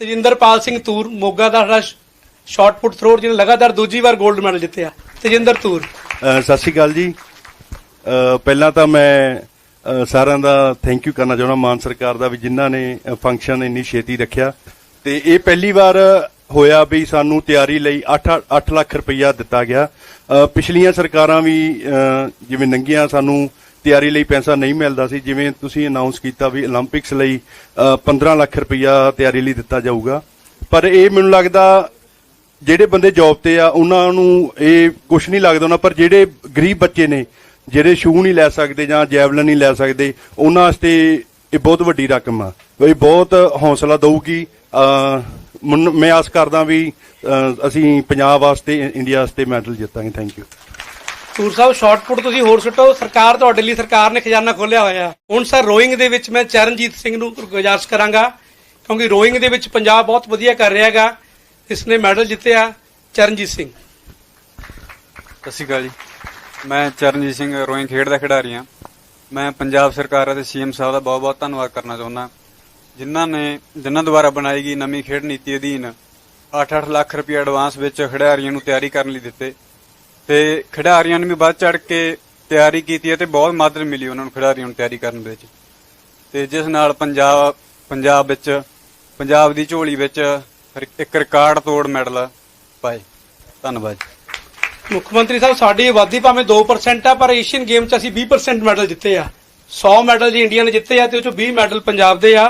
ਤੇਜਿੰਦਰਪਾਲ ਸਿੰਘ ਤੂਰ, ਮੋਗਾ ਦਾ ਸਾਡਾ ਸ਼ਾਰਟ ਥਰੋਰ ਜਿਹਨੇ ਲਗਾਤਾਰ ਦੂਜੀ ਵਾਰ 골ਡ ਮੈਡਲ ਜਿੱਤਿਆ। ਤੇਜਿੰਦਰ ਤੂਰ। ਸਤਿ ਸ਼੍ਰੀ ਅਕਾਲ ਜੀ। ਪਹਿਲਾਂ ਤਾਂ ਮੈਂ ਸਾਰਿਆਂ ਦਾ ਥੈਂਕ ਯੂ ਕਰਨਾ ਚਾਹੁੰਦਾ ਮਾਨ ਸਰਕਾਰ ਦਾ ਵੀ ਜਿਨ੍ਹਾਂ ਨੇ ਫੰਕਸ਼ਨ ਇੰਨੀ ਛੇਤੀ ਰੱਖਿਆ। ਤੇ ਇਹ ਪਹਿਲੀ ਵਾਰ ਹੋਇਆ ਵੀ ਸਾਨੂੰ ਤਿਆਰੀ ਲਈ 8 8 ਲੱਖ ਰੁਪਈਆ ਦਿੱਤਾ ਗਿਆ। ਪਿਛਲੀਆਂ ਸਰਕਾਰਾਂ ਵੀ ਜਿਵੇਂ ਨੰਗੀਆਂ ਸਾਨੂੰ ਤਿਆਰੀ ਲਈ ਪੈਸਾ ਨਹੀਂ ਮਿਲਦਾ ਸੀ, ਜਿਵੇਂ ਤੁਸੀਂ ਅਨਾਉਂਸ ਕੀਤਾ ਵੀ 올림픽ਸ ਲਈ 15 ਲੱਖ ਰੁਪਇਆ ਤਿਆਰੀ ਲਈ ਦਿੱਤਾ ਜਾਊਗਾ। ਪਰ ਇਹ ਮੈਨੂੰ ਲੱਗਦਾ ਜਿਹੜੇ ਬੰਦੇ ਜੌਬ ਤੇ ਆ, ਉਹਨਾਂ ਨੂੰ ਇਹ ਕੁਝ ਨਹੀਂ ਲੱਗਦਾ ਉਹਨਾਂ, ਪਰ ਜਿਹੜੇ ਗਰੀਬ ਬੱਚੇ ਨੇ, ਜਿਹੜੇ ਸ਼ੂ ਨਹੀਂ ਲੈ ਸਕਦੇ ਜਾਂ ਜੈਵਲਨ ਨਹੀਂ ਲੈ ਸਕਦੇ, ਉਹਨਾਂ ਵਾਸਤੇ ਇਹ ਬਹੁਤ ਵੱਡੀ ਰਕਮ ਆ। ਇਹ ਬਹੁਤ ਹੌਸਲਾ ਦਊਗੀ। ਮੈਂ ਆਸ ਕਰਦਾ ਵੀ ਅਸੀਂ ਪੰਜਾਬ ਵਾਸਤੇ, ਇੰਡੀਆ ਵਾਸਤੇ medal ਜਿੱਤਾਂਗੇ। Thank you Toor Sahib short ਤੁਸੀਂ ਹੋਰ ਸੁੱਟੋ। ਸਰਕਾਰ ਤੁਹਾਡੇ ਲਈ, ਸਰਕਾਰ ਨੇ ਖਜ਼ਾਨਾ ਖੋਲਿਆ ਹੋਇਆ। ਹੁਣ ਸਰ ਰੋਇੰਗ ਦੇ ਵਿੱਚ ਮੈਂ ਚਰਨਜੀਤ ਸਿੰਘ ਨੂੰ ਗੁਜ਼ਾਰਿਸ਼ ਕਰਾਂਗਾ, ਕਿਉਂਕਿ ਰੋਇੰਗ ਦੇ ਵਿੱਚ ਪੰਜਾਬ ਬਹੁਤ ਵਧੀਆ ਕਰ ਰਿਹਾ ਹੈਗਾ। ਇਸ ਨੇ ਮੈਡਲ ਜਿੱਤਿਆ ਚਰਨਜੀਤ ਸਿੰਘ। ਸਤਿ ਸ਼੍ਰੀ ਅਕਾਲ ਜੀ। ਮੈਂ ਚਰਨਜੀਤ ਸਿੰਘ ਰੋਇੰਗ ਖੇਡ ਦਾ ਖਿਡਾਰੀ ਹਾਂ। ਮੈਂ ਪੰਜਾਬ ਸਰਕਾਰ ਅਤੇ ਸੀਐਮ ਸਾਹਿਬ ਦਾ ਬਹੁਤ-ਬਹੁਤ ਧੰਨਵਾਦ ਕਰਨਾ ਚਾਹੁੰਦਾ। ਜਿਨ੍ਹਾਂ ਨੇ, ਜਿਨ੍ਹਾਂ ਦੁਆਰਾ ਬਣਾਈ ਗਈ ਨਵੀਂ ਖੇਡ ਨੀਤੀ ਅਧੀਨ 8-8 ਲੱਖ ਰੁਪਏ ਐਡਵਾਂਸ ਵਿੱਚ ਖਿਡਾਰੀਆਂ ਨੂੰ ਤਿਆਰੀ ਕਰਨ ਲਈ ਦਿੱਤੇ। ਤੇ ਖਿਡਾਰੀਆਂ ਨੇ ਵੀ ਵੱਧ ਚੜ ਕੇ ਤਿਆਰੀ ਕੀਤੀ ਹੈ ਤੇ ਬਹੁਤ ਮਦਦ ਮਿਲੀ ਉਹਨਾਂ ਨੂੰ ਖਿਡਾਰੀਆਂ ਨੂੰ ਤਿਆਰੀ ਕਰਨ ਵਿੱਚ। ਤੇ ਜਿਸ ਨਾਲ ਪੰਜਾਬ ਪੰਜਾਬ ਵਿੱਚ, ਪੰਜਾਬ ਦੀ ਝੋਲੀ ਵਿੱਚ ਇੱਕ ਰਿਕਾਰਡ ਤੋੜ ਮੈਡਲ ਪਾਏ। ਧੰਨਵਾਦ ਜੀ। ਮੁੱਖ ਮੰਤਰੀ ਸਾਹਿਬ, ਸਾਡੀ ਆਬਾਦੀ ਭਾਵੇਂ 2% ਆ, ਪਰ ਏਸ਼ੀਅਨ ਗੇਮ 'ਚ ਅਸੀਂ 20% ਮੈਡਲ ਜਿੱਤੇ ਆ। 100 ਮੈਡਲ ਜੀ ਇੰਡੀਆ ਨੇ ਜਿੱਤੇ ਆ ਤੇ ਉਹ 'ਚੋਂ 20 ਮੈਡਲ ਪੰਜਾਬ ਦੇ ਆ।